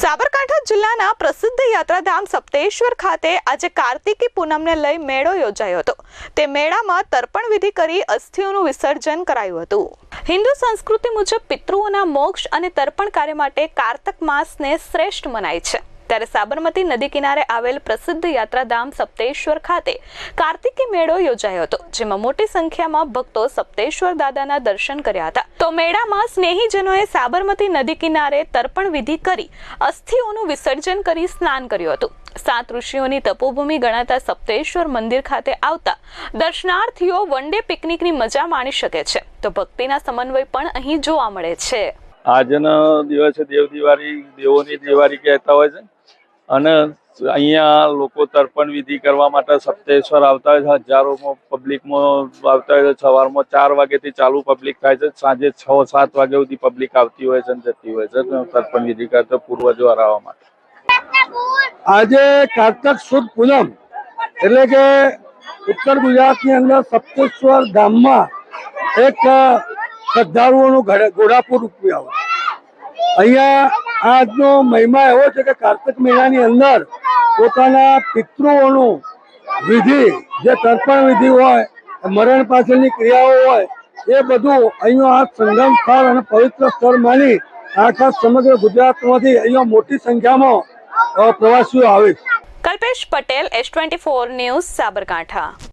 સાબરકાંઠા જિલ્લાના પ્રસિદ્ધ યાત્રાધામ સપ્તેશ્વર ખાતે આજે કાર્તિકી પૂનમને લઈ મેળો યોજાયો હતો. તે મેળામાં તર્પણ વિધિ કરી અસ્થિઓનું વિસર્જન કરાયું હતું. હિન્દુ સંસ્કૃતિ મુજબ પિતૃઓના મોક્ષ અને તર્પણ કાર્ય માટે કારતક માસને શ્રેષ્ઠ મનાય છે. ત્યારે સાબરમતી નદી કિનારે આવેલ પ્રસિદ્ધ યાત્રાધામ સપ્તેશ્વર ખાતે કાર્તિકી મેળો યોજાયો હતો, જેમાં મોટી સંખ્યામાં ભક્તો સપ્તેશ્વર દાદાના દર્શન કર્યા હતા. તો મેળામાં સ્નેહીજનોએ સાબરમતી નદી કિનારે તર્પણ વિધિ કરી અસ્થિઓનું વિસર્જન કરી સ્નાન કર્યું હતું. સાત ઋષિઓની તપોભૂમિ ગણાતા સપ્તેશ્વર મંદિર ખાતે આવતા દર્શનાર્થીઓ વન ડે પિકનિકની મજા માણી શકે છે. તો ભક્તિના સમન્વય પણ અહીં જોવા મળે છે. આજના દિવસે દેવ દિવાળી, દેવોની દિવાળી કહેતા હોય છે. અને અહીંયા લોકો તર્પણ વિધિ કરવા માટે સપ્તેશ્વર આવતા હોય છે, હજારોમાં પબ્લિકમાં આવતા હોય છે, સવારમાં ચાર વાગ્યાથી ચાલુ પબ્લિક થાય છે, સાંજે છ, સાત વાગ્યા સુધી પબ્લિક આવતી હોય છે અને જતી હોય છે તર્પણ વિધિ કરતા પૂર્વજો હરાવવા માટે. આજે કારતક સુદ પૂનમ, એટલે કે ઉત્તર ગુજરાતની અંદર સપ્તેશ્વર ગામમાં એક શ્રદ્ધાળુઓનું ઘડે- ઘોડાપુર રૂપિયા આવે. અહીંયા આજનો મહિમા એવો છે કે કાર્તિક મહિનાની અંદર પોતાના પિતૃઓનું વિધિ, જે તર્પણ વિધિ હોય, મરણ પાછળની ક્રિયાઓ હોય, એ બધું અહીંયા આ સંગમ સ્થળ અને પવિત્ર સ્થળ માની આખા સમગ્ર ગુજરાતમાંથી અહીંયા મોટી સંખ્યામાં પ્રવાસીઓ આવે Kalpesh Patel S twenty four news Sabarkantha.